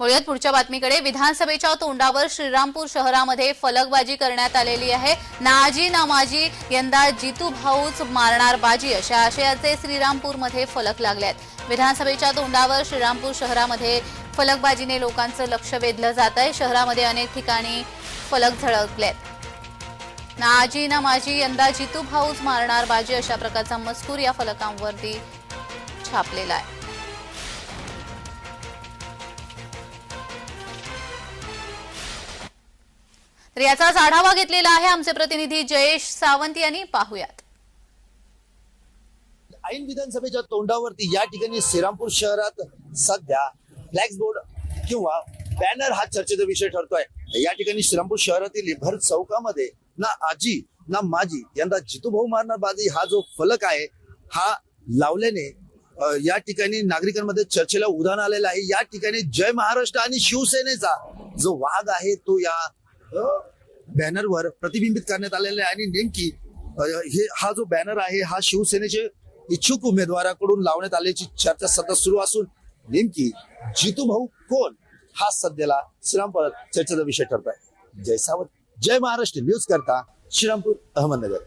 वळूयात पुढच्या बातमीकडे. विधानसभेच्या तोंडावर श्रीरामपूर शहरामध्ये फलकबाजी करण्यात आलेली आहे. नाजी नामाजी यंदा जितू भाऊच मारणार बाजी अशा आशयाचे श्रीरामपूरमध्ये फलक लागले आहेत विधानसभेच्या तोंडावर श्रीरामपूर शहरामध्ये फलकबाजीने लोकांचं लक्ष वेधलं जात आहे शहरामध्ये अनेक ठिकाणी फलक झळकलेत. ना आजी ना माझी यंदा जितू भाऊच मारणार बाजी अशा प्रकारचा मजकूर या फलकांवरती छापलेला आहे. तर याचाच आढावा घेतलेला आहे आमचे प्रतिनिधी जयेश सावंत यांनी. पाहूयात. ऐन विधानसभेच्या तोंडावरती या ठिकाणी श्रीरामपूर शहरात सध्या फ्लॅक्स बोर्ड किंवा बॅनर हा चर्चेचा विषय ठरतोय. या ठिकाणी श्रीरामपूर शहरातील भर चौकामध्ये ना आजी ना माजी यंदा जितूभाऊ मारणार बाजी हा जो फलक आहे हा लावल्याने या ठिकाणी नागरिकांमध्ये चर्चेला उधाण आलेलं आहे. या ठिकाणी जय महाराष्ट्र आणि शिवसेनेचा जो वाघ आहे तो या बॅनरवर प्रतिबिंबित करण्यात आलेले आहे आणि नेमकी हे हा जो बॅनर आहे हा शिवसेनेचे इच्छुक उमेदवाराकडून लावण्यात आल्याची चर्चा सध्या सुरू असून नेमकी जितू भाऊ कोण हा सध्याला श्रीरामपुरात चर्चेचा विषय ठरतोय. जय सावंत जय महाराष्ट्र न्यूज करता श्रीरामपूर अहमदनगर.